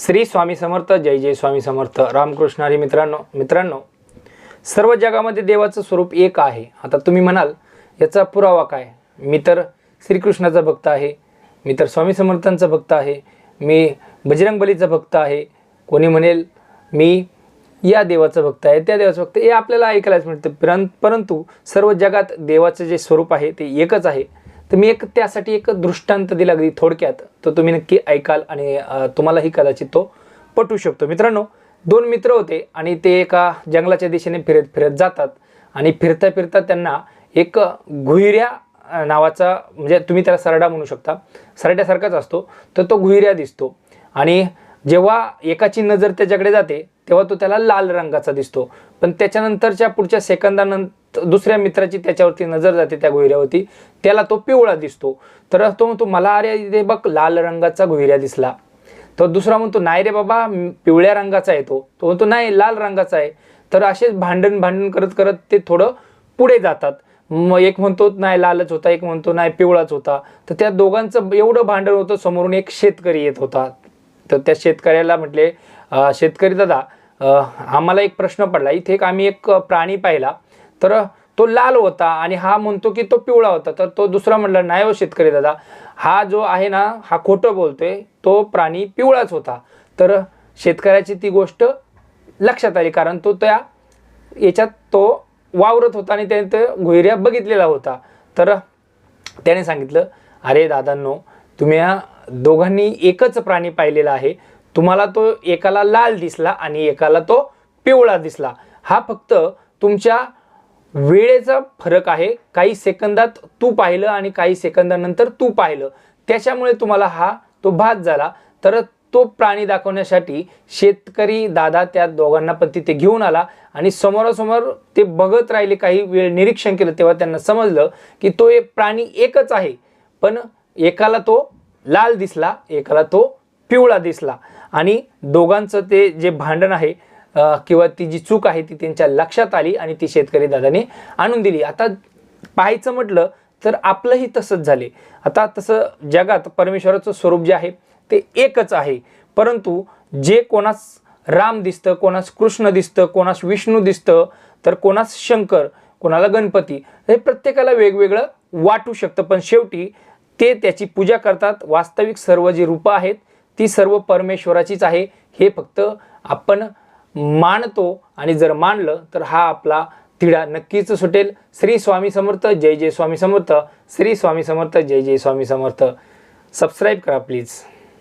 श्री स्वामी समर्थ जय जय स्वामी समर्थ. रामकृष्ण हरी मित्रांनो मित्रांनो सर्व जगामध्ये देवाचं स्वरूप एक आहे. आता तुम्ही म्हणाल याचा पुरावा काय? मी तर श्रीकृष्णाचा भक्त आहे. मी तर स्वामी समर्थांचा भक्त आहे. मी बजरंगबलीचा भक्त आहे. कोणी म्हणेल मी या देवाचं भक्त आहे त्या देवाचं भक्त हे आपल्याला ऐकायलाच मिळतं. परंतु सर्व जगात देवाचं जे स्वरूप आहे ते एकच आहे. तर मी एक त्यासाठी एक दृष्टांत दिला अगदी थोडक्यात. तर तुम्ही नक्की ऐकाल आणि तुम्हालाही कदाचित तो पटू शकतो. मित्रांनो दोन मित्र होते आणि ते एका जंगलाच्या दिशेने फिरत फिरत जातात आणि फिरता फिरता त्यांना एक गुहिऱ्या नावाचा म्हणजे तुम्ही त्याला सरडा म्हणू शकता. सरड्यासारखाच असतो. तर तो गुहिऱ्या दिसतो आणि जेव्हा एकाची नजर त्याच्याकडे जाते तेव्हा तो त्याला लाल रंगाचा दिसतो. पण त्याच्यानंतरच्या पुढच्या सेकंदानंतर दुसऱ्या मित्राची त्याच्यावरती नजर जाते त्या गुहिऱ्यावरती त्याला तो पिवळा दिसतो. तर तो म्हणतो मला अरे इथे बघ लाल रंगाचा गुहिऱ्या दिसला. तर दुसरा म्हणतो नाही रे बाबा पिवळ्या रंगाचा येतो तो. तो म्हणतो नाही लाल रंगाचा आहे. तर असेच भांडण भांडण करत करत ते थोडं पुढे जातात. मग एक म्हणतो नाही लालच होता. एक म्हणतो नाही पिवळाच होता. तर त्या दोघांचं एवढं भांडण होतं समोरून एक शेतकरी येत होता. तर त्या शेतकऱ्याला म्हटले शेतकरी दादा आम्हाला एक प्रश्न पडला. इथे एक आम्ही एक प्राणी पाहिला. तर तो लाल होता आणि हा म्हणतो की तो पिवळा होता. तर तो दुसरा म्हटला नाही हो शेतकरी दादा हा जो आहे ना हा खोटं बोलतोय तो प्राणी पिवळाच होता. तर शेतकऱ्याची ती गोष्ट लक्षात आली. कारण तो त्या याच्यात तो वावरत होता आणि त्याने तो गुहिऱ्या बघितलेला होता. तर त्याने सांगितलं अरे दादांनो तुम्ही या दोघांनी एकच प्राणी पाहिलेला आहे. तुम्हाला तो एकाला लाल दिसला आणि एकाला तो पिवळा दिसला. हा फक्त तुमच्या वेळेचा फरक आहे. काही सेकंदात तू पाहिलं आणि काही सेकंदानंतर तू पाहिलं. त्याच्यामुळे तुम्हाला हा तो भात झाला. तर तो प्राणी दाखवण्यासाठी शेतकरी दादा त्या दोघांना पण तिथे घेऊन आला आणि समोरासमोर ते बघत राहिले. काही वेळ निरीक्षण केलं तेव्हा त्यांना समजलं की तो एक प्राणी एकच आहे. पण एकाला तो लाल दिसला एकाला तो पिवळा दिसला. आणि दोघांचं ते जे भांडण आहे किंवा ती जी चूक आहे ती त्यांच्या लक्षात आली आणि ती शेतकरी दादाने आणून दिली. आता पाहायचं म्हटलं तर आपलंही तसंच झाले. आता तसं जगात परमेश्वराचं स्वरूप जे आहे ते एकच आहे. परंतु जे कोणास राम दिसतं कोणास कृष्ण दिसतं कोणास विष्णू दिसतं तर कोणास शंकर कोणाला गणपती हे प्रत्येकाला वेगवेगळं वाटू शकतं. पण शेवटी ते त्याची पूजा करतात. वास्तविक सर्व जी रूपं आहेत ती सर्व परमेश्वराचीच आहे. हे फक्त आपण मानतो आणि जर मानलं तर हा आपला तिढा नक्कीच सुटेल. श्री स्वामी समर्थ जय जय स्वामी समर्थ. श्री स्वामी समर्थ जय जय स्वामी समर्थ. सबस्क्राईब करा प्लीज